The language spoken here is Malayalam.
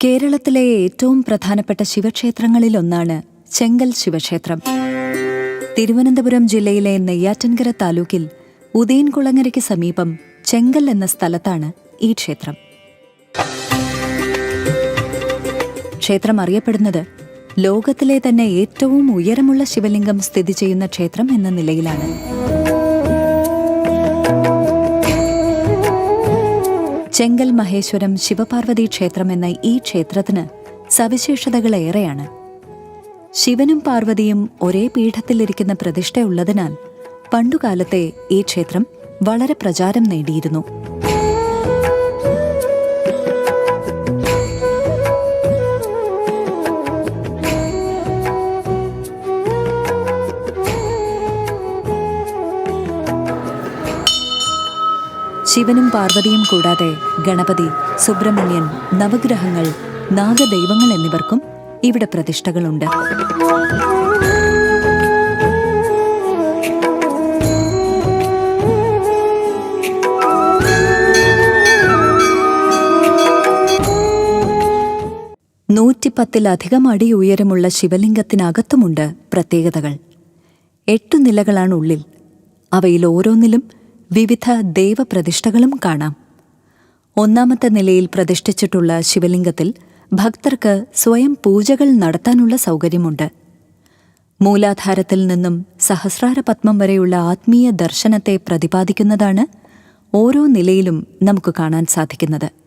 കേരളത്തിലെ ഏറ്റവും പ്രധാനപ്പെട്ട ശിവക്ഷേത്രങ്ങളിലൊന്നാണ് ചെങ്കൽ ശിവക്ഷേത്രം. തിരുവനന്തപുരം ജില്ലയിലെ നെയ്യാറ്റൻകര താലൂക്കിൽ ഉദയൻകുളങ്ങരയ്ക്ക് സമീപം ചെങ്കൽ എന്ന സ്ഥലത്താണ് ഈ ക്ഷേത്രം. ക്ഷേത്രം അറിയപ്പെടുന്നത് ലോകത്തിലെ തന്നെ ഏറ്റവും ഉയരമുള്ള ശിവലിംഗം സ്ഥിതി ചെയ്യുന്ന ക്ഷേത്രം എന്ന നിലയിലാണ്. ചെങ്കൽ മഹേശ്വരം ശിവപാർവതി ക്ഷേത്രം എന്ന ഈ ക്ഷേത്രത്തിന് സവിശേഷതകളേറെയാണ്. ശിവനും പാർവതിയും ഒരേ പീഠത്തിലിരിക്കുന്ന പ്രതിഷ്ഠയുള്ളതിനാൽ പണ്ടുകാലത്തെ ഈ ക്ഷേത്രം വളരെ പ്രചാരം നേടിയിരുന്നു. ശിവനും പാർവതിയും കൂടാതെ ഗണപതി സുബ്രഹ്മണ്യൻ നവഗ്രഹങ്ങൾ നാഗദൈവങ്ങൾ എന്നിവർക്കും ഇവിടെ പ്രതിഷ്ഠകളുണ്ട്. നൂറ്റിപ്പത്തിലധികം അടി ഉയരമുള്ള ശിവലിംഗത്തിനകത്തുമുണ്ട് പ്രത്യേകതകൾ. എട്ടു നിലകളാണ് ഉള്ളിൽ. അവയിൽ ഓരോന്നിലും വിവിധ ദേവപ്രതിഷ്ഠകളും കാണാം. ഒന്നാമത്തെ നിലയിൽ പ്രതിഷ്ഠിച്ചിട്ടുള്ള ശിവലിംഗത്തിൽ ഭക്തർക്ക് സ്വയം പൂജകൾ നടത്താനുള്ള സൗകര്യമുണ്ട്. മൂലാധാരത്തിൽ നിന്നും സഹസ്രാര പത്മം വരെയുള്ള ആത്മീയ ദർശനത്തെ പ്രതിപാദിക്കുന്നതാണ് ഓരോ നിലയിലും നമുക്ക് കാണാൻ സാധിക്കുന്നത്.